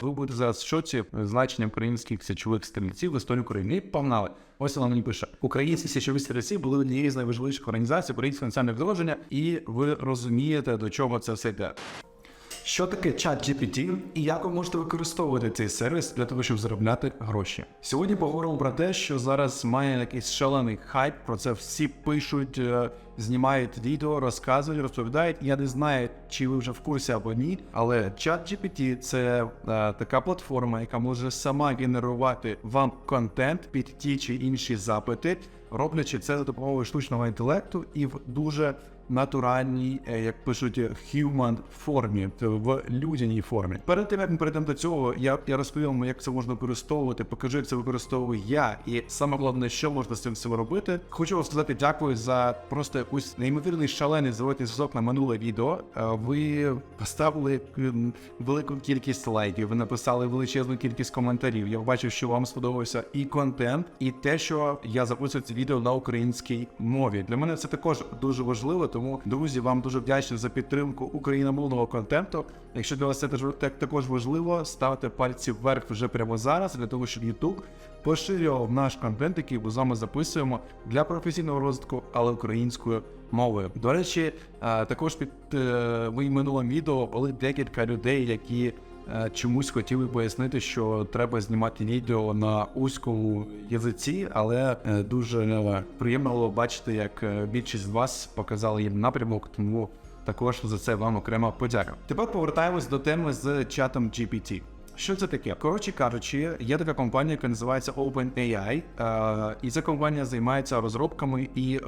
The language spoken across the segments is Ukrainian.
Ви будете зараз в шоці значення українських січових стрільців в історії України. І Погнали. Ось вона мені пише: Українці січові стрільці були однією з найважливіших організацій українського національного відродження, і ви розумієте, до чого це все йде. Що таке чат GPT і як ви можете використовувати цей сервіс для того, щоб заробляти гроші? Сьогодні поговоримо про те, що зараз має якийсь шалений хайп. Про це всі пишуть, е, знімають відео, розказують, розповідають. Я не знаю, чи ви вже в курсі або ні, але чат GPT – це е, така платформа, яка може сама генерувати вам контент під ті чи інші запити, роблячи це за допомогою штучного інтелекту і в дуже натуральній, е, як пишуть, human формі, в людяній формі. Перед тим як ми перейдемо до цього, я, я розповім як це можна використовувати, покажу, як це використовую я, і саме головне, що можна з цим всім робити. Хочу вам сказати дякую за просто якусь неймовірний шалений зворотний зв'язок на минуле відео. Е, Ви поставили велику кількість лайків, ви написали величезну кількість коментарів. Я бачив, що вам сподобався і контент, і те, що я записую це відео на українській мові. Для мене це також дуже важливо. Тому, друзі, вам дуже вдячний за підтримку україномовного контенту. Якщо для вас це також важливо, ставте пальці вверх вже прямо зараз для того, щоб YouTube поширював наш контент, який ми з вами записуємо для професійного розвитку, але українською мовою. До речі, е, також під е, моїм минулим відео були декілька людей, які чомусь хотіли пояснити, що треба знімати відео на узькому язиці, але е, дуже е, приємно було бачити, як е, більшість з вас показали їм напрямок, тому також за це вам окрема подяка. Тепер повертаємось до теми з чатом GPT. Що це таке? Коротше кажучи, є така компанія, яка називається OpenAI, е, і ця компанія займається розробками і е,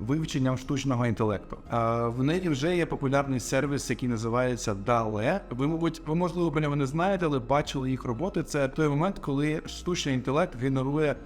вивченням штучного інтелекту. Е, в неї вже є популярний сервіс, який називається DALL-E. Ви, мабуть, ви можливо не знаєте, але бачили їх роботи. Це той момент, коли штучний інтелект генерує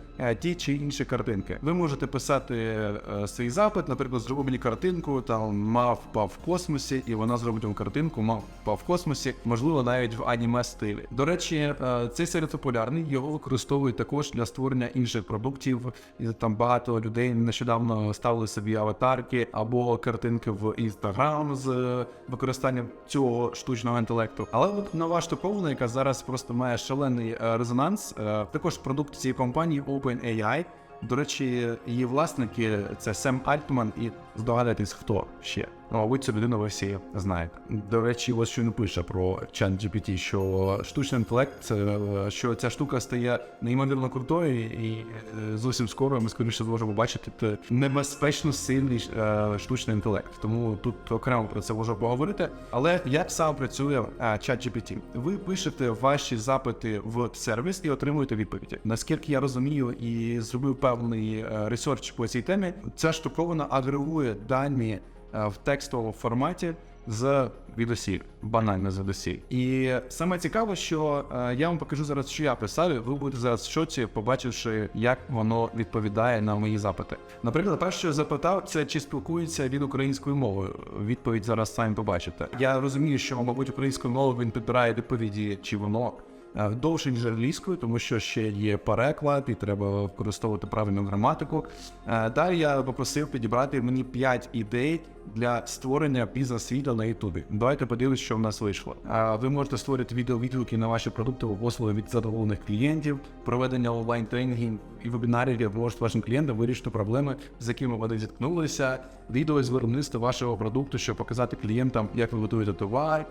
ті чи інші картинки. Ви можете писати е, свій запит, наприклад, зроби мені картинку, там мавпа в космосі, і вона зробить вам картинку мавпа в космосі, можливо, навіть в аніме стилі. До речі, е, цей сервіс популярний, його використовують також для створення інших продуктів. Там багато людей нещодавно ставили собі аватарки або картинки в інстаграм з е, використанням цього штучного інтелекту. Але от нова штуковина, яка зараз просто має шалений е, резонанс, е, також продукт цієї компанії OpenAI. До речі, її власники це Сем Альтман і здогадайтесь, хто ще. Ну, мабуть, цю людину ви всі знаєте. До речі, ось що не пише про ChatGPT, що штучний інтелект, е, що ця штука стає неймовірно крутою, і е, зовсім скоро ми скоріше зможемо бачити небезпечно сильний е, штучний інтелект. Тому тут окремо про це можу поговорити. Але як саме працює ChatGPT? Ви пишете ваші запити в сервіс і отримуєте відповіді. Наскільки я розумію і зробив певний ресерч по цій темі, ця штуковина агрегує дані в текстовому форматі з відосіль, банально з відосіль. І саме цікаво, що е, я вам покажу зараз, що я писав. і Ви будете зараз в шоці, побачивши, як воно відповідає на мої запити. Наприклад, перше, що я запитав, це чи спілкується він українською мовою. Відповідь зараз самі побачите. Я розумію, що, мабуть, українською мовою він підбирає відповіді, чи воно е, довше ніж англійською, тому що ще є переклад, і треба використовувати правильну граматику. Е, Далі я попросив підібрати мені 5 ідей для створення бізнес-відео на Ютубі. Давайте подивимось, що в нас вийшло. Е, Ви можете створити відео-відгуки на ваші продукти у послуги від задоволених клієнтів, проведення онлайн тренінгів і вебінарів, де можете вашим клієнтам вирішити проблеми, з якими вони зіткнулися, відео з виробництва вашого продукту, щоб показати клієнтам, як ви готуєте товар.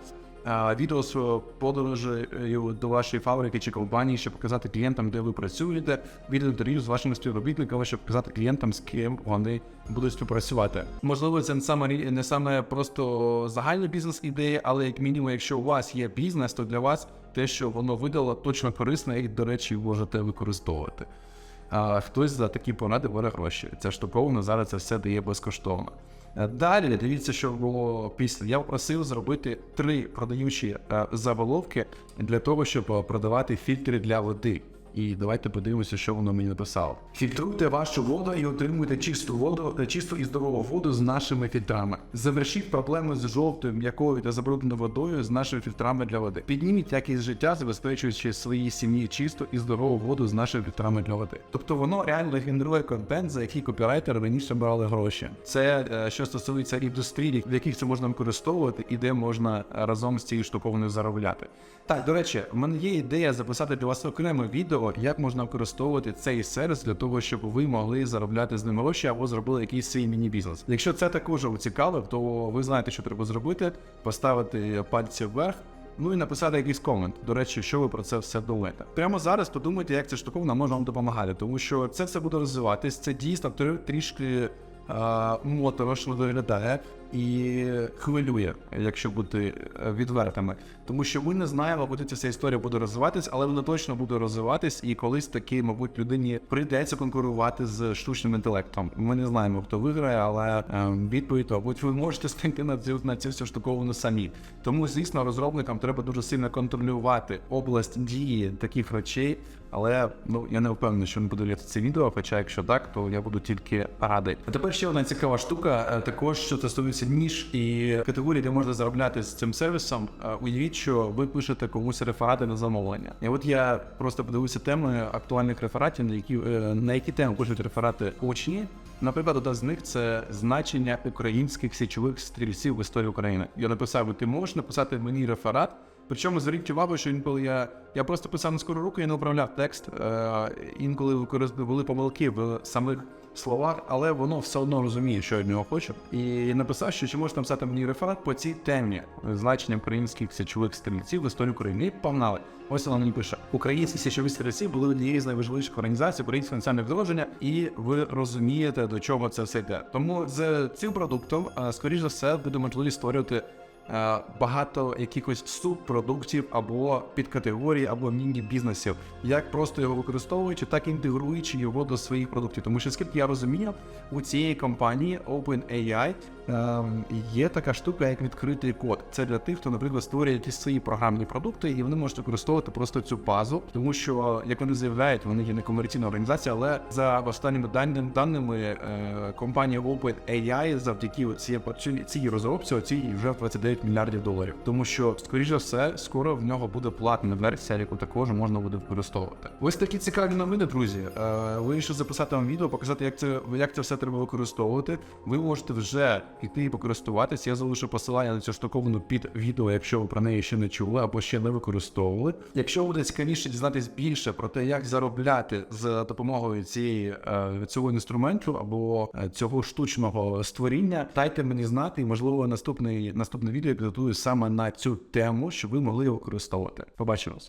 Відео з подорожею до вашої фабрики чи компанії, щоб показати клієнтам, де ви працюєте, відео інтерв'ю з вашими співробітниками, щоб показати клієнтам, з ким вони будуть співпрацювати. Можливо, це не саме не саме просто загальна бізнес-ідея, але як мінімум, якщо у вас є бізнес, то для вас те, що воно видало, точно корисне і, до речі, можете використовувати. А хтось за такі поради бере гроші. Це штуковано зараз це все дає безкоштовно. Е, Далі дивіться, що було після. Я просив зробити три продаючі е, заголовки для того, щоб е, продавати фільтри для води. І давайте подивимося, що воно мені написало. Фільтруйте вашу воду і отримуйте чисту воду, е, чисту і здорову воду з нашими фільтрами. Завершіть проблеми з жовтою, м'якою та забрудненою водою з нашими фільтрами для води. Підніміть якість життя, забезпечуючи своїй сім'ї чисту і здорову воду з нашими фільтрами для води. Тобто воно реально генерує контент, за який копірайтери раніше брали гроші. Це е, що стосується індустрії, в яких це можна використовувати і де можна е, разом з цією штуковиною заробляти. Так, до речі, в мене є ідея записати для вас окреме відео, як можна використовувати цей сервіс для того, щоб ви могли заробляти з ним гроші або зробили якийсь свій міні-бізнес. Якщо це також цікавить, то ви знаєте, що треба зробити: поставити пальці вверх. Ну і написати якийсь комент. До речі, що ви про це все думаєте. Прямо зараз подумайте, як ця штуковина може вам допомагати, тому що це все буде розвиватись. Це дійсно трішки моторошно виглядає і хвилює, якщо бути е, відвертими. Тому що ми не знаємо, куди ця історія буде розвиватись, але вона точно буде розвиватись, і колись таки, мабуть, людині прийдеться конкурувати з штучним інтелектом. Ми не знаємо, хто виграє, але е, відповідь, мабуть, ви можете знайти на цю на цю всю самі. Тому, звісно, розробникам треба дуже сильно контролювати область дії таких речей. Але ну я не впевнений, що не буду дивитися це відео. Хоча, якщо так, то я буду тільки радий. А тепер ще одна цікава штука, е, також що стосується ніж і категорії, де можна заробляти з цим сервісом. Уявіть, що ви пишете комусь реферати на замовлення. І от я просто подивився теми актуальних рефератів, на які е, на які теми пишуть реферати очні. Наприклад, одна з них це значення українських січових стрільців в історії України. Я написав, ти можеш написати мені реферат. Причому зверніть увагу, що інколи я, я просто писав на скору руку, я не управляв текст. Е, інколи були помилки в самих словах, але воно все одно розуміє, що я від нього хочу. І написав, що чи можеш написати мені реферат по цій темі значення українських січових стрільців в історії України. І погнали. Ось вона мені пише: Українські січові стрільці були однією з найважливіших організацій українського національного відродження, і ви розумієте, до чого це все йде. Тому з цим продуктом, е, скоріш за все, буде можливість створювати багато якихось субпродуктів або підкатегорій, або міні-бізнесів, як просто його використовуючи, так і інтегруючи його до своїх продуктів. Тому що скільки я розумію, у цієї компанії OpenAI є така штука, як відкритий код. Це для тих, хто, наприклад, створює якісь свої програмні продукти, і вони можуть використовувати просто цю базу, тому що як вони заявляють, вони є некомерційна організація, але за останніми даними, даними е, компанія OpenAI завдяки цій, цій розробці оцій вже 29 мільярдів доларів. Тому що, скоріш за все, скоро в нього буде платна версія, яку також можна буде використовувати. Ось такі цікаві новини, друзі. Е, Вирішив записати вам відео, показати, як це як це все треба використовувати. Ви можете вже піти і покористуватись. Я залишу посилання на цю штуковину під відео, якщо ви про неї ще не чули або ще не використовували. Якщо буде цікавіше дізнатись більше про те, як заробляти з допомогою цієї е, цього інструменту або е, цього штучного створіння, дайте мені знати, і можливо наступний наступне відео я підготую саме на цю тему, щоб ви могли його використовувати. Побачимось.